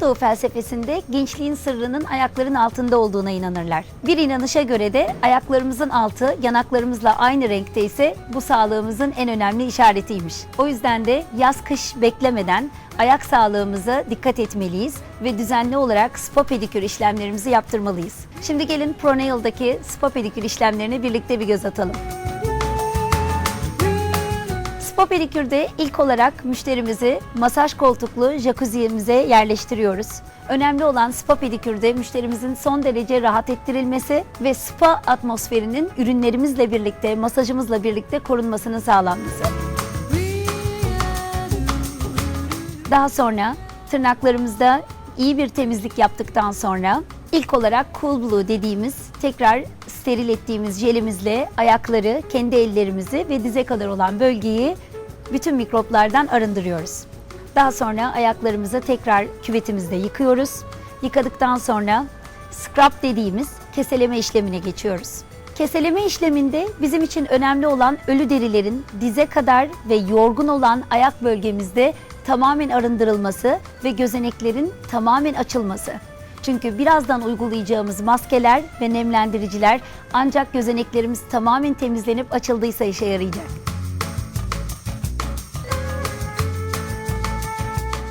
Doğu felsefesinde gençliğin sırrının ayakların altında olduğuna inanırlar. Bir inanışa göre de ayaklarımızın altı yanaklarımızla aynı renkte ise bu sağlığımızın en önemli işaretiymiş. O yüzden de yaz kış beklemeden ayak sağlığımıza dikkat etmeliyiz ve düzenli olarak spa pedikür işlemlerimizi yaptırmalıyız. Şimdi gelin Pronail'daki spa pedikür işlemlerine birlikte bir göz atalım. Spa pedikürde ilk olarak müşterimizi masaj koltuklu jacuzzi'mize yerleştiriyoruz. Önemli olan spa pedikürde müşterimizin son derece rahat ettirilmesi ve spa atmosferinin ürünlerimizle birlikte, masajımızla birlikte korunmasının sağlanması. Daha sonra tırnaklarımızda iyi bir temizlik yaptıktan sonra ilk olarak Cool Blue dediğimiz tekrar steril ettiğimiz jelimizle ayakları, kendi ellerimizi ve dize kadar olan bölgeyi bütün mikroplardan arındırıyoruz. Daha sonra ayaklarımızı tekrar küvetimizde yıkıyoruz. Yıkadıktan sonra scrub dediğimiz keseleme işlemine geçiyoruz. Keseleme işleminde bizim için önemli olan ölü derilerin dize kadar ve yorgun olan ayak bölgemizde tamamen arındırılması ve gözeneklerin tamamen açılması. Çünkü birazdan uygulayacağımız maskeler ve nemlendiriciler ancak gözeneklerimiz tamamen temizlenip açıldıysa işe yarayacak.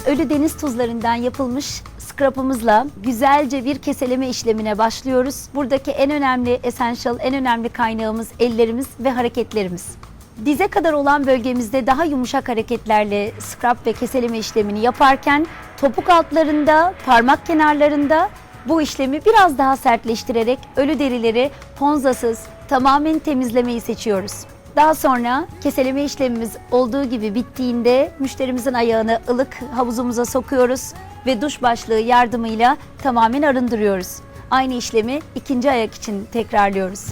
Ölü deniz tuzlarından yapılmış scrub'ımızla güzelce bir keseleme işlemine başlıyoruz. Buradaki en önemli essential, en önemli kaynağımız ellerimiz ve hareketlerimiz. Dize kadar olan bölgemizde daha yumuşak hareketlerle scrub ve keseleme işlemini yaparken topuk altlarında, parmak kenarlarında bu işlemi biraz daha sertleştirerek ölü derileri ponzasız tamamen temizlemeyi seçiyoruz. Daha sonra keseleme işlemimiz olduğu gibi bittiğinde müşterimizin ayağını ılık havuzumuza sokuyoruz ve duş başlığı yardımıyla tamamen arındırıyoruz. Aynı işlemi ikinci ayak için tekrarlıyoruz.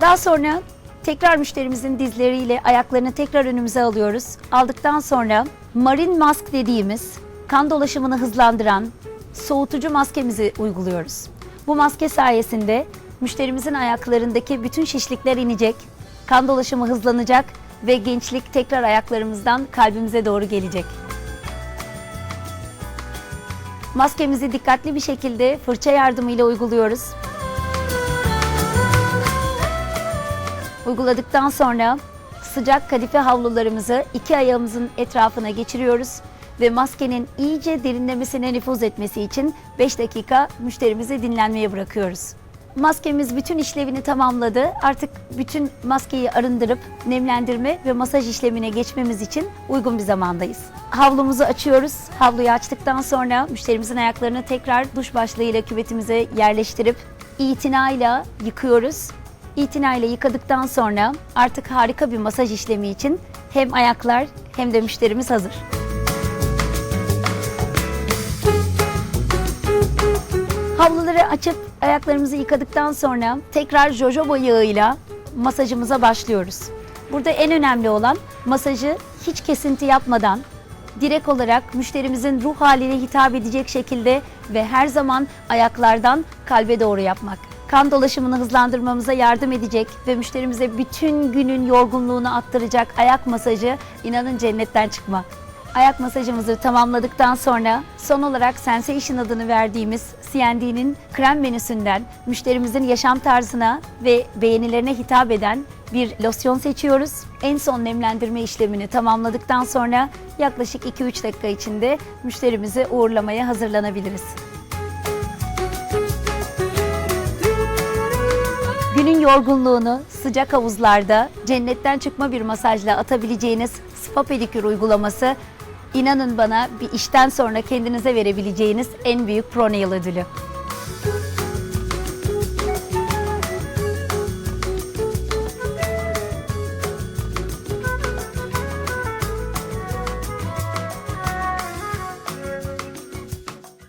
Daha sonra tekrar müşterimizin dizleriyle ayaklarını tekrar önümüze alıyoruz. Aldıktan sonra marin mask dediğimiz kan dolaşımını hızlandıran soğutucu maskemizi uyguluyoruz. Bu maske sayesinde müşterimizin ayaklarındaki bütün şişlikler inecek, kan dolaşımı hızlanacak ve gençlik tekrar ayaklarımızdan kalbimize doğru gelecek. Maskemizi dikkatli bir şekilde fırça yardımıyla uyguluyoruz. Uyguladıktan sonra sıcak kadife havlularımızı iki ayağımızın etrafına geçiriyoruz ve maskenin iyice derinlemesine nüfuz etmesi için 5 dakika müşterimizi dinlenmeye bırakıyoruz. Maskemiz bütün işlevini tamamladı. Artık bütün maskeyi arındırıp nemlendirme ve masaj işlemine geçmemiz için uygun bir zamandayız. Havlumuzu açıyoruz. Havluyu açtıktan sonra müşterimizin ayaklarını tekrar duş başlığıyla küvetimize yerleştirip itinayla yıkıyoruz. İtinayla yıkadıktan sonra artık harika bir masaj işlemi için hem ayaklar hem de müşterimiz hazır. Havluları açıp ayaklarımızı yıkadıktan sonra tekrar jojoba yağıyla masajımıza başlıyoruz. Burada en önemli olan masajı hiç kesinti yapmadan direkt olarak müşterimizin ruh haline hitap edecek şekilde ve her zaman ayaklardan kalbe doğru yapmak. Kan dolaşımını hızlandırmamıza yardım edecek ve müşterimize bütün günün yorgunluğunu attıracak ayak masajı inanın cennetten çıkma. Ayak masajımızı tamamladıktan sonra son olarak Sensation adını verdiğimiz CND'nin krem menüsünden müşterimizin yaşam tarzına ve beğenilerine hitap eden bir losyon seçiyoruz. En son nemlendirme işlemini tamamladıktan sonra yaklaşık 2-3 dakika içinde müşterimizi uğurlamaya hazırlanabiliriz. Günün yorgunluğunu sıcak havuzlarda cennetten çıkma bir masajla atabileceğiniz spa pedikür uygulaması inanın bana bir işten sonra kendinize verebileceğiniz en büyük Pronail ödülü.